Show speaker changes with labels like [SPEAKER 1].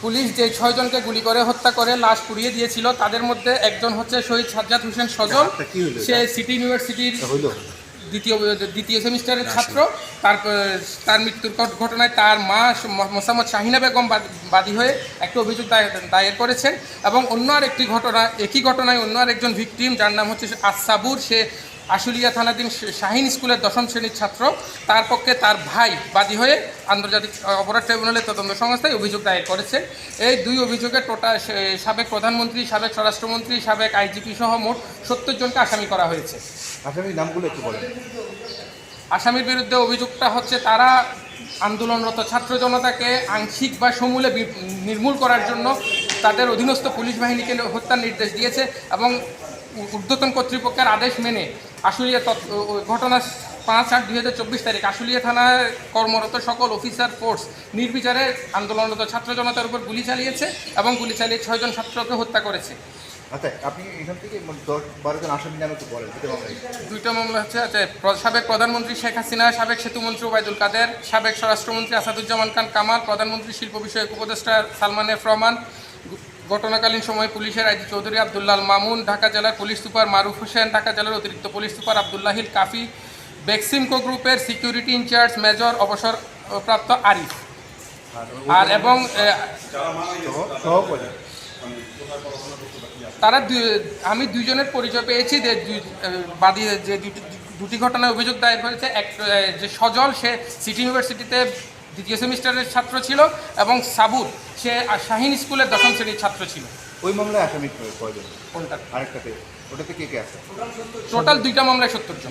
[SPEAKER 1] Police যে ছয়জনকে গুলি করে হত্যা করে লাশ পুড়িয়ে দিয়েছিল তাদের মধ্যে একজন হচ্ছে শহীদ সাজ্জাদ হোসেন সজল। সে সিটি ইউনিভার্সিটির দ্বিতীয় দ্বিতীয় সেমিস্টারের ছাত্র। তার তার মৃত্যুর ঘটনায় তার মা মোসাম্মদ শাহিনা বেগম বাদ- হয়ে একটা অভিযোগ দায়ের দায়ের করেছেন। এবং অন্য আরেকটি ঘটনা একই ঘটনায় অন্য আরেকজন ভিকটিম যার নাম হচ্ছে আসাবুর সে আশুলিয়া থানাধীন শাহিন স্কুলের দশম শ্রেণির ছাত্র। তার পক্ষে তার ভাই বাদী হয়ে আন্তর্জাতিক অপরাধ ট্রাইব্যুনালের তদন্ত সংস্থায় অভিযোগ দায়ের করেছে। এই দুই অভিযোগে টোটাল সাবেক প্রধানমন্ত্রী সাবেক স্বরাষ্ট্রমন্ত্রী সাবেক আইজিপি সহ মোট সত্তর জনকে আসামি করা হয়েছে।
[SPEAKER 2] আসামি নামগুলো একটু বলেন।
[SPEAKER 1] আসামির বিরুদ্ধে অভিযোগটা হচ্ছে তারা আন্দোলনরত ছাত্র জনতাকে আংশিক বা সমূলে নির্মূল করার জন্য তাদের অধীনস্থ পুলিশ বাহিনীকে হত্যার নির্দেশ দিয়েছে এবং ঊর্ধ্বতন কর্তৃপক্ষের আদেশ মেনে আশুলিয়া ঘটনা পাঁচ আট দুই হাজার চব্বিশ তারিখ। আশুলিয়া থানায় কর্মরত সকল অফিসার ফোর্স নির্বিচারে আন্দোলনরত ছাত্র জনতার উপর গুলি চালিয়েছে এবং গুলি চালিয়ে ছয়জন ছাত্রকে হত্যা করেছে।
[SPEAKER 2] আচ্ছা আপনি এখান থেকে মানে দশ বারো জন আসামি নামে একটু বলেন
[SPEAKER 1] দুইটা মামলা হচ্ছে আচ্ছা, সাবেক প্রধানমন্ত্রী শেখ হাসিনা সাবেক সেতুমন্ত্রী ওবায়দুল কাদের সাবেক স্বরাষ্ট্রমন্ত্রী আসাদুজ্জামান খান কামাল প্রধানমন্ত্রী শিল্প বিষয়ক উপদেষ্টা সালমান এফ রহমান ঘটনাকালীন সময়ে পুলিশের আইজি চৌধুরী আবদুল্লাল মামুন, ঢাকা জেলার পুলিশ সুপার মারুফ হোসেন, ঢাকা জেলার অতিরিক্ত পুলিশ সুপার আবদুল্লাহিল কাফি, বেক্সিমকো গ্রুপের সিকিউরিটি ইনচার্জ মেজর অবসরপ্রাপ্ত আরিফ। আর এবং তারা আমি দুইজনের পরিচয় পেয়েছি যে বাদী যে দুটি ঘটনায় অভিযোগ দায়ের করেছে। এক যে সজল, সে সিটি ইউনিভার্সিটিতে দ্বিতীয় সেমিস্টারের ছাত্র ছিল এবং সাবুর সে শাহিন স্কুলের দশম শ্রেণির ছাত্র ছিল।
[SPEAKER 2] ওই মামলায় আসামি কয়জন?
[SPEAKER 1] কোনটা?
[SPEAKER 2] আরেকটাতে। ওটাতে কে কে আছে?
[SPEAKER 1] টোটাল দুইটা মামলায় সত্তর জন।